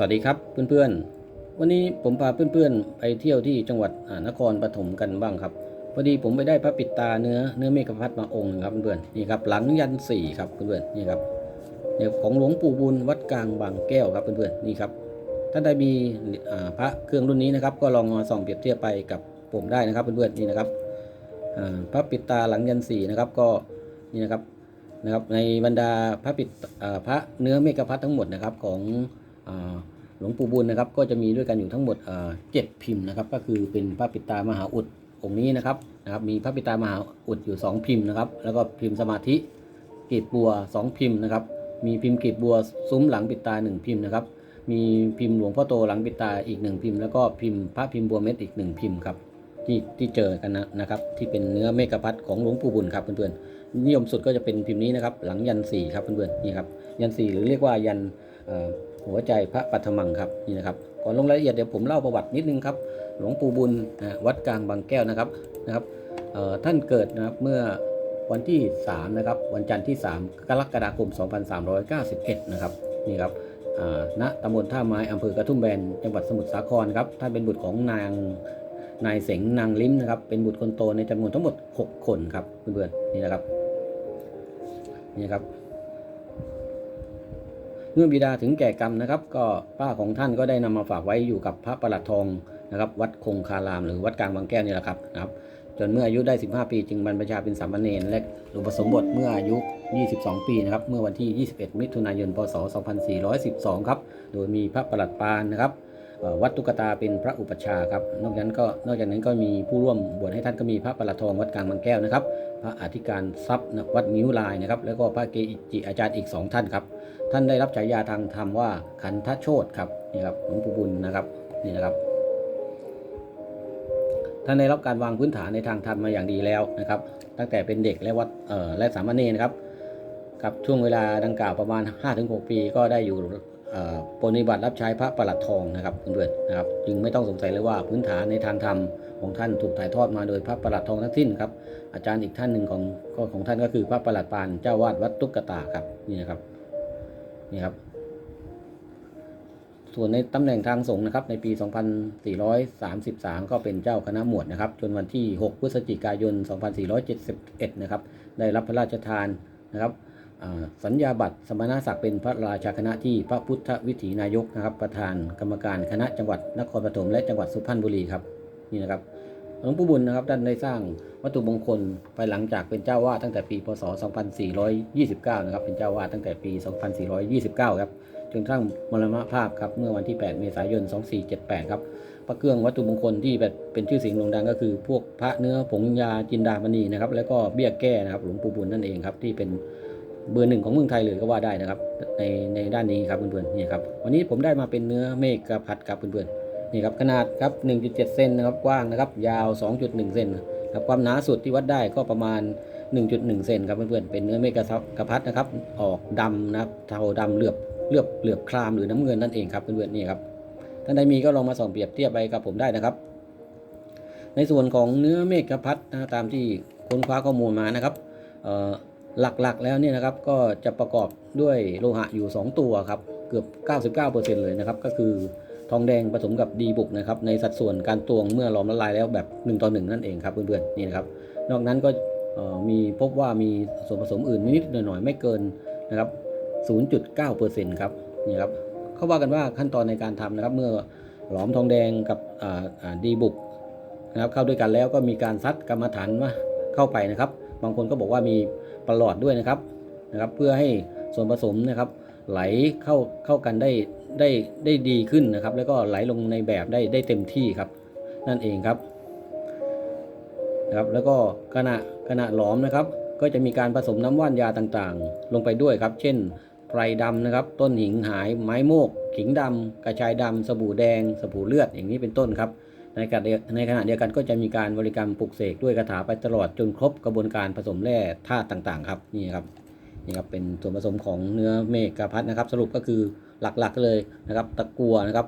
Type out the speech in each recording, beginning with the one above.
วัสดีครับเพื่อนๆ วันนี้ผมพาเพื่อนๆ ไปเที่ยวที่จังหวัดนครปฐมกันบ้างครับพอดีผมไปได้พระปิดตาเนื้อเนื้อเมฆพัดมาองค์หนึ่งครับเพื่อนๆนี่ครับหลังยันสี่ครับเพื่อนๆนี่ครับเนี่ยของหลวงปู่บุญวัดกลางบางแก้วครับเพื่อนๆนี่ครับถ้าได้มีพระเครื่องรุ่นนี้นะครับ ก็ลองมาส่องเปรียบเทียบไปกับผมได้นะครับเพื่อนๆนี่นะครับพระปิดตาหลังยันสี่นะครับก็นี่นะครับนะครับในบรรดาพระปิดอ่าพระเนื้อเมฆพัดทั้งหมดนะครับของ หลวงปู่บุญนะครับ ก็จะมีด้วยกันอยู่ทั้งหมดเจ็ดพิมพ์นะครับ ก็คือเป็นพระปิตามหาอุดองค์นี้นะครับนะครับ มีพระปิตามหาอุดอยู่สองพิมพ์นะครับ แล้วก็พิมพ์สมาธิกีบบัวสองพิมพ์นะครับ มีพิมพ์กีบบัวซุ้มหลังปิดตาหนึ่งพิมพ์นะครับ มีพิมพ์หลวงพ่อโตหลังปิดตาอีกหนึ่งพิมพ์ แล้วก็พิมพ์พระพิมพ์บัวเม็ดอีกหนึ่งพิมพ์ครับที่ที่เจอกันนะนะครับที่เป็นเนื้อเมฆพัดของหลวงปู่บุญครับเพื่อนๆนิยมสุดก็จะเป็นพิมพ์นี้นะครับ หลังยันสี่ครับเพื่อนๆนี่ครับยันสี่หรือเรียกว่ายันเอ่อ หัวใจพระปัทมังครับนี่นะครับก่อนลงรายละเอียดเดี๋ยวผมเล่าประวัตินิดนึงครับหลวงปู่บุญนะวัดกลางบางแก้วนะครับนะครับท่านเกิดนะครับเมื่อวันที่3นะครับวันจันทร์ที่ 3 กรกฎาคม 2391 นะครับนี่ครับณตำบลท่าไม้อำเภอกระทุ่มแบนจังหวัดสมุทรสาครครับท่านเป็นบุตรของนางนายเสงนางลิ้มนะครับเป็นบุตรคนโตในจำนวนทั้งหมด 6 คนครับเพื่อนๆนี่นะครับนี่ครับ เมื่อบิดาถึงแก่กรรมนะครับ ก็ป้าของท่านก็ได้นำมาฝากไว้อยู่กับพระประหลัดทองนะครับวัดคงคาราม หรือวัดกลางบางแก้วนี่แหละครับนะครับจนเมื่ออายุได้ 15 ปี จึงบรรพชาเป็นสามเณรและอุปสมบทเมื่ออายุ 22 ปีนะครับเมื่อวันที่ 21 มิถุนายน พศ 2412 ครับโดยมีพระประหลัดปานนะครับวัดตุกตาเป็นพระอุปชาครับนอกจากนั้นก็นอกจากนั้นก็มีผู้ร่วมบวชให้ท่านก็มีพระประหลัดทองวัดกลางบางแก้วนะครับ พระอธิการทรัพย์วัดนิ้วลายนะครับ แล้วก็พระเกจิอาจารย์อีก2ท่านครับ ท่านได้รับฉายาทางธรรมว่าขันทโชตครับนี่ครับหลวงปู่บุญนะครับนี่นะครับ ท่านได้รับการวางพื้นฐานในทางธรรมมาอย่างดีแล้วนะครับ ตั้งแต่เป็นเด็กและวัดเอ่อและสามเณรนะครับกับช่วงเวลาดังกล่าวประมาณ 5-6 ปี ก็ได้อยู่เอ่อปฏิบัติรับใช้พระประหลัดทองนะครับเพื่อนๆนะครับ จึงไม่ต้องสงสัยเลยว่าพื้นฐานในทางธรรม ของท่านถูกถ่ายทอดมาโดยพระประหลัดทองทั้งสิ้นครับ อาจารย์อีกท่านหนึ่งของก็ของท่านก็คือพระประหลัดปานเจ้าวาดวัดตุ๊กตาครับนี่นะครับนี่ครับ ส่วนในตำแหน่งทางสงฆ์นะครับ ในปี 2433 ก็เป็นเจ้าคณะหมวดนะครับ จนวันที่ 6 พฤศจิกายน 2471 นะครับ ได้รับพระราชทานนะครับสัญญาบัตรสมณศักดิ์เป็นพระราชาคณะที่พระพุทธวิถีนายกนะครับ ประธานกรรมการคณะจังหวัดนครปฐมและจังหวัดสุพรรณบุรีครับ นี่นะครับหลวงปู่บุญนะครับท่านได้สร้างวัตถุมงคลภายหลังจากเป็นเจ้าวาดตั้งแต่ปีพศ 2429 นะครับ เป็นเจ้าวาดตั้งแต่ปี 2429 ครับจนกระทั่งมรณภาพครับเมื่อวันที่ 8 เมษายน 2478 ครับพระเครื่องวัตถุมงคลที่แบบเป็นชื่อเสียงโด่งดังก็คือพวกพระเนื้อผงยาจินดามณีนะครับ แล้วก็เบี้ยแก้นะครับหลวงปู่บุญนั่นเองครับที่เป็นเบอร์หนึ่งของเมืองไทยเลยก็ว่าได้นะครับ ในในด้านนี้ครับเพื่อนๆนี่ครับวันนี้ผมได้มาเป็นเนื้อเมฆกระพัดครับเพื่อนๆ นี่ครับขนาดครับ 1.7 เซนนะครับกว้างนะครับ ยาว 2.1 เซนครับความหนาสุดที่วัดได้ก็ประมาณ 1.1 เซนครับเพื่อนๆเป็นเนื้อเมฆกระพัดนะครับ ออกดำนะครับเทาดำเหลือบเลือบเหลือบคลามหรือน้ำเงินนั่นเองครับเพื่อนๆนี่ครับท่านใดมีก็ลองมาส่องเปรียบเทียบไปกับผมได้นะครับ ในส่วนของเนื้อเมฆพัดนะตามที่ค้นคว้าข้อมูลมานะครับหลักๆแล้วเนี่ยนะครับก็จะประกอบด้วยโลหะอยู่ 2 ตัวครับเกือบ 99%เลยนะครับก็คือ ทองแดงผสมกับดีบุกนะครับในสัดส่วนการตวงเมื่อหลอมละลายแล้วแบบ1ต่อ1นั่นเองครับเพื่อนๆนี่นะครับนอกนั้นก็มีพบว่ามีส่วนผสมอื่นนิดๆหน่อยๆไม่เกินนะครับ 0.9%ครับนี่ครับเขาว่ากันว่าขั้นตอนในการทำนะครับ เมื่อหลอมทองแดงกับดีบุกนะครับเข้าด้วยกันแล้วก็มีการซัดกรรมฐานว่าเข้าไปนะครับ บางคนก็บอกว่ามีประหลอดด้วยนะครับนะครับ เพื่อให้ส่วนผสมนะครับ ไหลเข้าเข้ากันได้ได้ได้ดีขึ้นนะครับ แล้วก็ไหลลงในแบบได้ได้เต็มที่ครับ นั่นเองครับนะครับ แล้วก็ขณะขณะหลอมนะครับ ก็จะมีการผสมน้ำว่านยาต่างๆ ลงไปด้วยครับ เช่นไพรดำนะครับ ต้นหิงหาย ไม้โมก ขิงดำกระชายดำสบู่แดง สบู่เลือดอย่างนี้เป็นต้นครับ ในขณะเดียในขณะเดียวกันก็จะมีการบริกรรมปลุกเสกด้วยคาถาไปตลอดจนครบกระบวนการผสมแร่ธาตุต่างๆ ครับนี่ครับ นี่ครับเป็นส่วนผสมของเนื้อเมฆกระพัดนะครับ สรุปก็คือหลักๆเลยนะครับ ตะกัวนะครับ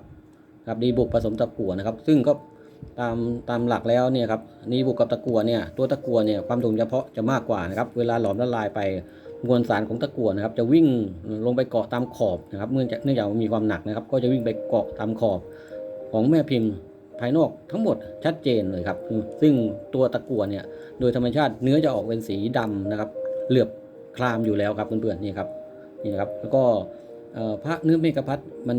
ครับดีบุกผสมตะกัวนะครับ ซึ่งก็ตามตามหลักแล้วเนี่ยครับดีบุกกับตะกัวเนี่ยตัวตะกัวเนี่ยความถ่วงเฉพาะจะมากกว่านะครับ เวลาหลอมละลายไปมวลสารของตะกั่วนะครับ จะวิ่งลงไปเกาะตามขอบนะครับเนื่องจากเนื่องจากมันมีความหนักนะครับ ก็จะวิ่งไปเกาะตามขอบของแม่พิมพ์ภายนอกทั้งหมดชัดเจนเลยครับ ซึ่งตัวตะกั่วเนี่ยโดยธรรมชาติเนื้อจะออกเป็นสีดำนะครับ เหลือบ คลามอยู่แล้วครับเพื่อนๆนี่ครับนี่นะครับแล้วก็พระเนื้อเมกะพัดมัน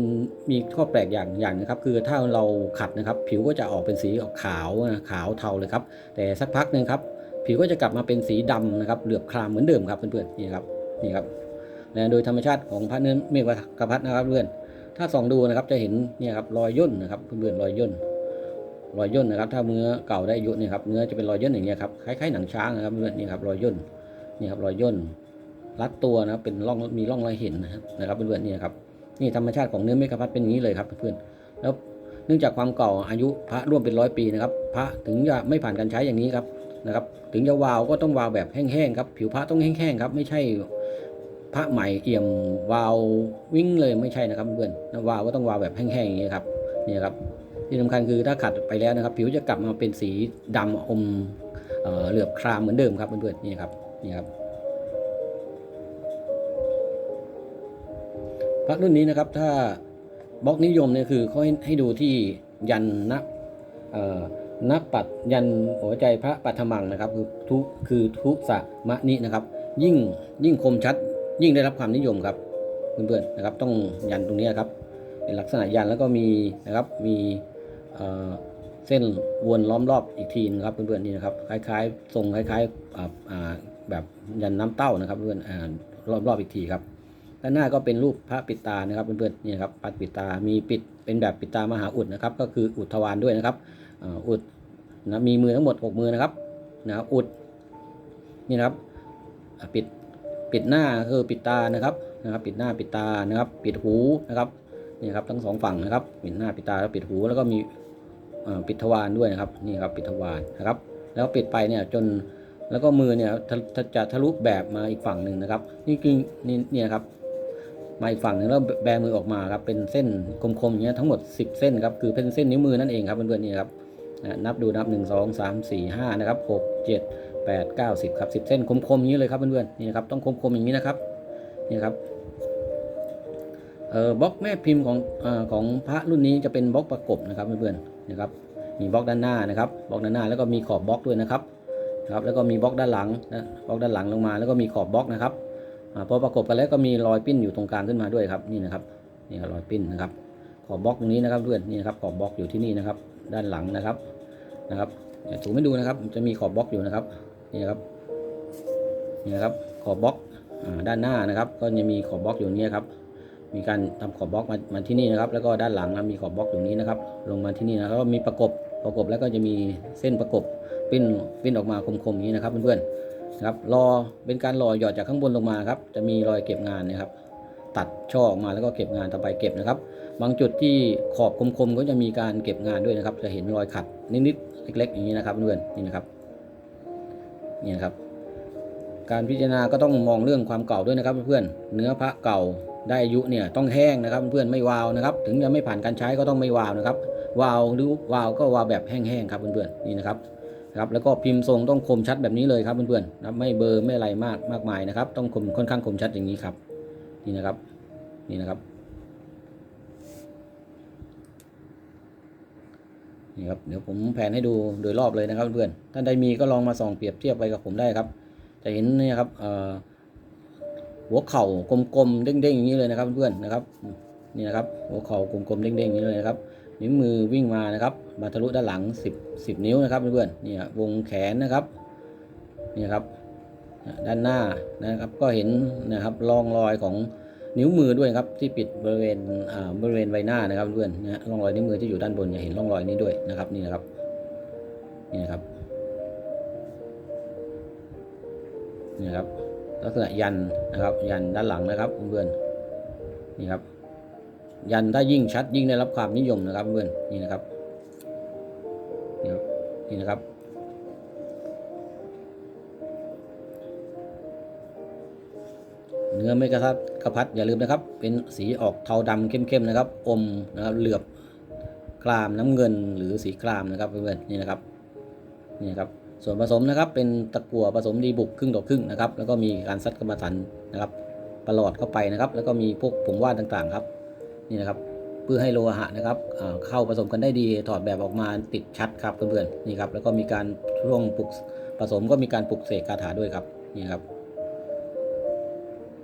มีข้อแปลกอย่างอย่างนะครับ คือถ้าเราขัดนะครับ ผิวก็จะออกเป็นสีออกขาวนะขาวเทาเลยครับ แต่สักพักหนึ่งครับ ผิวก็จะกลับมาเป็นสีดำนะครับเหลือบคลามเหมือนเดิมครับเพื่อนๆนี่ครับนี่ครับนะโดยธรรมชาติของพระเนื้อเมฆกะพัดนะครับเพื่อนถ้าส่องดูนะครับจะเห็นเนี่ยครับรอยย่นนะครับเพื่อนๆรอยย่นรอยย่นนะครับ ถ้าเนื้อเก่าได้อายุเนี่ยครับเนื้อจะเป็นรอยย่นอย่างเงี้ยครับคล้ายๆหนังช้างนะครับเพื่อนนี่ครับรอยย่นนี่ครับรอยย่น รัดตัวนะครับเป็นร่องมีร่องรอยเห็นนะครับนะครับเพื่อนๆนี่ครับนี่ธรรมชาติของเนื้อเมฆกระพัดเป็นอย่างนี้เลยครับเพื่อนๆแล้วเนื่องจากความเก่าอายุพระร่วมเป็นร้อยปีนะครับ พระถึงจะไม่ผ่านการใช้อย่างนี้ครับนะครับ ถึงจะวาวก็ต้องวาวแบบแห้งๆครับ ผิวพระต้องแห้งๆครับ ไม่ใช่พระใหม่เอี่ยมวาววิ่งเลยไม่ใช่นะครับเพื่อนวาวก็ต้องวาวแบบแห้งๆอย่างนี้ครับนี่ครับที่สำคัญคือถ้าขัดไปแล้วนะครับ ผิวจะกลับมาเป็นสีดำอมเอ่อเหลือบครามเหมือนเดิมครับเพื่อนๆนี่ครับนี่ครับ พระรุ่นนี้นะครับถ้าบล็อกนิยมเนี่ยคือเขาให้ให้ดูที่ยันนะนักปัดยันหัวใจพระปัทมังนะครับ คือทุคือทุสะมะนินะครับ ยิ่งยิ่งคมชัด ยิ่งได้รับความนิยมครับเพื่อนๆนะครับต้องยันตรงนี้ครับเป็นลักษณะยันแล้วก็มีนะครับมีเส้นวนล้อมรอบอีกทีนะครับเพื่อนๆนี่นะครับคล้ายๆทรงคล้ายๆแบบยันน้ำเต้านะครับเพื่อนอ่ารอบๆอีกทีครับ ด้านหน้าก็เป็นรูปพระปิดตานะครับเพื่อนๆนี่ครับพระปิดตา มีปิดเป็นแบบปิดตามหาอุดนะครับ ก็คืออุดทวารด้วยนะครับอุดนะมีมือทั้งหมด 6 มือนะครับนะครับอุดนี่นะครับปิดปิดหน้าคือปิดตานะครับนะครับ ปิดหน้าปิดตานะครับ ปิดหูนะครับนี่ครับทั้งสองฝั่งนะครับ ปิดหน้าปิดตาแล้วปิดหูแล้วก็มีอ่าปิดทวารด้วยนะครับนี่ครับปิดทวารนะครับ แล้วปิดไปเนี่ยจนแล้วก็มือเนี่ยจะทะลุแบบมาอีกฝั่งหนึ่งนะครับ นี่คือนี่เนี่ยครับ มาอีกฝั่งหนึ่งแล้วแบมือออกมาครับเป็นเส้นคมๆอย่างเงี้ยทั้งหมด 10 เส้นครับคือเป็นเส้นนิ้วมือนั่นเองครับเพื่อนๆนี่ครับนับดูนับ 1 2 3 4 5นะครับ6 7 8 9 10ครับ10 เส้นคมๆอย่างนี้เลยครับเพื่อนๆนี่นะครับต้องคมๆอย่างนี้นะครับนี่ครับเอ่อบล็อกแม่พิมพ์ของอของพระรุ่นนี้จะเป็นบล็อกประกบนะครับเพื่อนๆนะครับมีบล็อกด้านหน้านะครับบล็อกด้านหน้าแล้วก็มีขอบบล็อกด้วยนะครับครับแล้วก็มีบล็อกด้านหลังนะบล็อกด้านหลังลงมาแล้วก็มีขอบบล็อกนะครับ พอประกบกันแล้วก็มีรอยปิ้นอยู่ตรงกลางขึ้นมาด้วยครับนี่นะครับนี่ครับรอยปิ้นนะครับ ขอบบล็อกตรงนี้นะครับเพื่อนนี่นะครับขอบบล็อกอยู่ที่นี่นะครับ ด้านหลังนะครับนะครับถูไม่ดูนะครับ จะมีขอบบล็อกอยู่นะครับนี่นะครับนี่นะครับขอบบล็อกด้านหน้านะครับ ก็จะมีขอบบล็อกอยู่นี่ครับ มีการทำขอบบล็อกมามาที่นี่นะครับ แล้วก็ด้านหลังนะมีขอบบล็อกอยู่นี้นะครับ ลงมาที่นี่นะแล้วก็มีประกบประกบแล้วก็จะมีเส้นประกบปิ้นปิ้นออกมาคมๆอย่างนี้นะครับเพื่อนๆ นะครับรอเป็นการรอหยอดจากข้างบนลงมาครับ จะมีรอยเก็บงานนะครับ ตัดช่อออกมาแล้วก็เก็บงานต่อไปเก็บนะครับ บางจุดที่ขอบคมๆก็จะมีการเก็บงานด้วยนะครับ จะเห็นรอยขัดนิดๆเล็ก ๆ อย่างนี้นะครับเพื่อนนี่นะครับนี่นะครับการพิจารณาก็ต้องมองเรื่องความเก่าด้วยนะครับเพื่อนเนื้อพระเก่าได้อายุเนี่ยต้องแห้งนะครับเพื่อนไม่วาวนะครับ ถึงจะไม่ผ่านการใช้ก็ต้องไม่วาวนะครับ วาวหรือวาวก็วาวแบบแห้งๆครับเพื่อนๆนี่นะครับ ครับแล้วก็พิมพ์ทรงต้องคมชัดแบบนี้เลยครับเพื่อนๆนะครับไม่เบอร์ไม่อะไรมากมากมายนะครับ ต้องคมค่อนข้างคมชัดอย่างนี้ครับนี่นะครับนี่นะครับนี่ครับเดี๋ยวผมแผนให้ดูโดยรอบเลยนะครับเพื่อนๆท่านใดมีก็ลองมาส่องเปรียบเทียบไปกับผมได้ครับ จะเห็นนี่ครับเอ่อหัวเข่ากลมๆเด้งๆอย่างนี้เลยนะครับเพื่อนๆนะครับนี่นะครับหัวเข่ากลมๆเด้งๆอย่างนี้เลยนะครับ นิ้วมือวิ่งมานะครับมาทะลุด้านหลัง 10 10 นิ้วนะครับเพื่อนๆนี่วงแขนนะครับนี่ครับด้านหน้านะครับก็เห็นนะครับร่องรอยของนิ้วมือด้วยครับที่ปิดบริเวณอ่าบริเวณใบหน้านะครับเพื่อนนะฮะร่องรอยนิ้วมือที่อยู่ด้านบนจะเห็นร่องรอยนี้ด้วยนะครับนี่นะครับนี่นะครับนี่นะครับลักษณะยันนะครับยันด้านหลังนะครับเพื่อนๆนี่ครับ ยันถ้ายิ่งชัดยิ่งได้รับความนิยมนะครับเพื่อนนี่นะครับนี่นะครับเนื้อไม่กระทัดกระพัดอย่าลืมนะครับ เป็นสีออกเทาดำเข้มๆนะครับ อมนะครับเหลือบครามน้ำเงินหรือสีครามนะครับเพื่อนๆนี่นะครับนี่นะครับ ส่วนผสมนะครับ เป็นตะกั่วผสมดีบุกครึ่งต่อครึ่งนะครับ แล้วก็มีการซัดกรรมฐานนะครับประหลอดเข้าไปนะครับ แล้วก็มีพวกผงว่านต่างๆครับ นี่นะครับเพื่อให้โลหะนะครับเข้าผสมกันได้ดีถอดแบบออกมาติดชัดครับเพื่อนๆนี่ครับแล้วก็มีการช่วงปลุกผสมก็มีการปลุกเสกคาถาด้วยครับนี่ครับ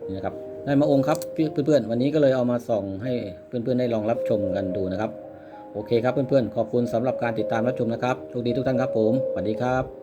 นี่นะครับได้มาองค์ครับเพื่อนๆวันนี้ก็เลยเอามาส่องให้เพื่อนๆได้ลองรับชมกันดูนะครับ โอเคครับเพื่อนๆขอบคุณสำหรับการติดตามรับชมนะครับโชคดีทุกท่านครับผมสวัสดีครับ